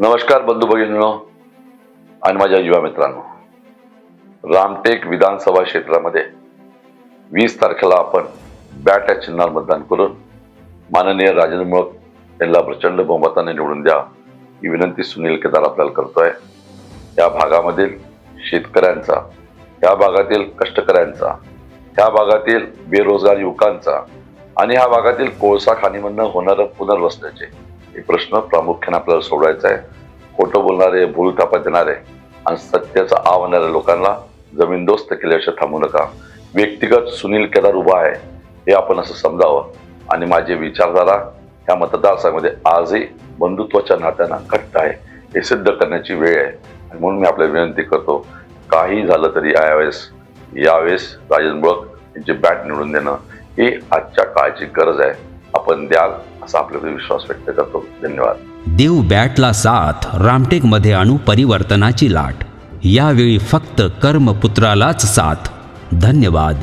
नमस्कार बंधू भगिनीनो आणि माझ्या युवा मित्रांनो. रामटेक विधानसभा क्षेत्रामध्ये वीस तारखेला आपण बॅट या चिन्हावर मतदान करून माननीय राजेंद्र मुळक यांना प्रचंड बहुमताने निवडून द्या ही विनंती सुनील केदार आपल्याला करतोय. या भागामधील शेतकऱ्यांचा या भागातील कष्टकऱ्यांचा ह्या भागातील बेरोजगार युवकांचा आणि ह्या भागातील कोळसा खाणीमधनं होणारं पुनर्वसनाचे हे प्रश्न प्रामुख्याने आपल्याला सोडवायचा आहे. खोटं बोलणारे भूल थापत देणारे आणि सत्याचा आव आणणाऱ्या लोकांना जमीनदोस्त केल्याशिवाय थांबू नका. व्यक्तिगत सुनील केदार उभा आहे हे आपण असं समजावं. आणि माझी विचारधारा ह्या मतदारसंघामध्ये आजही बंधुत्वाच्या नात्यानं घट्ट आहे. हे सिद्ध करण्याची वेळ आहे. आणि म्हणून मी आपल्याला विनंती करतो काही झालं तरी यावेळेस यावेळेस राजन बळक यांची बॅट निवडून देणं ही आजच्या काळाची गरज आहे. आपण द्याल असा आपल्याकडे विश्वास व्यक्त करतो. धन्यवाद. देव बॅटला साथ रामटेकमध्ये आणू परिवर्तनाची लाट. यावेळी फक्त कर्मपुत्रालाच साथ. धन्यवाद.